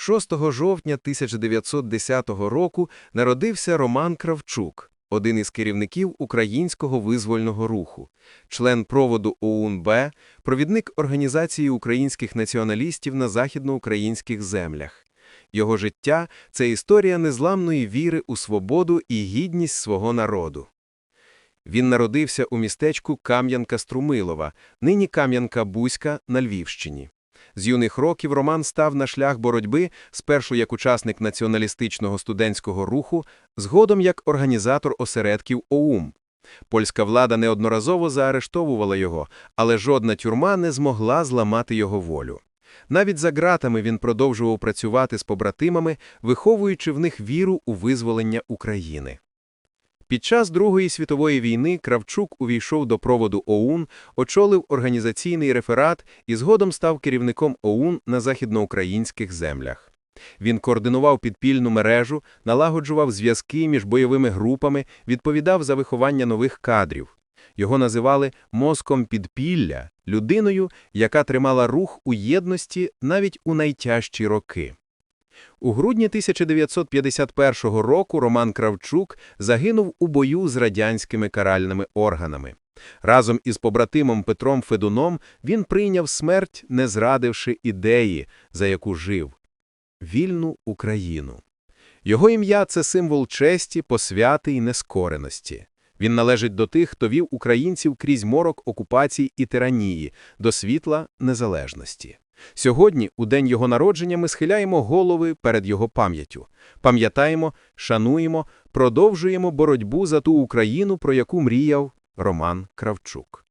6 жовтня 1910 року народився Роман Кравчук, один із керівників українського визвольного руху, член проводу ОУН-Б, провідник Організації українських націоналістів на західноукраїнських землях. Його життя – це історія незламної віри у свободу і гідність свого народу. Він народився у містечку Кам'янка-Струмилова, нині Кам'янка-Бузька на Львівщині. З юних років Роман став на шлях боротьби спершу як учасник націоналістичного студентського руху, згодом як організатор осередків ОУМ. Польська влада неодноразово заарештовувала його, але жодна тюрма не змогла зламати його волю. Навіть за ґратами він продовжував працювати з побратимами, виховуючи в них віру у визволення України. Під час Другої світової війни Кравчук увійшов до проводу ОУН, очолив організаційний реферат і згодом став керівником ОУН на західноукраїнських землях. Він координував підпільну мережу, налагоджував зв'язки між бойовими групами, відповідав за виховання нових кадрів. Його називали «мозком підпілля», людиною, яка тримала рух у єдності навіть у найтяжчі роки. У грудні 1951 року Роман Кравчук загинув у бою з радянськими каральними органами. Разом із побратимом Петром Федуном він прийняв смерть, не зрадивши ідеї, за яку жив – вільну Україну. Його ім'я – це символ честі, посвяти і нескореності. Він належить до тих, хто вів українців крізь морок окупацій і тиранії, до світла незалежності. Сьогодні, у день його народження, ми схиляємо голови перед його пам'яттю. Пам'ятаємо, шануємо, продовжуємо боротьбу за ту Україну, про яку мріяв Роман Кравчук.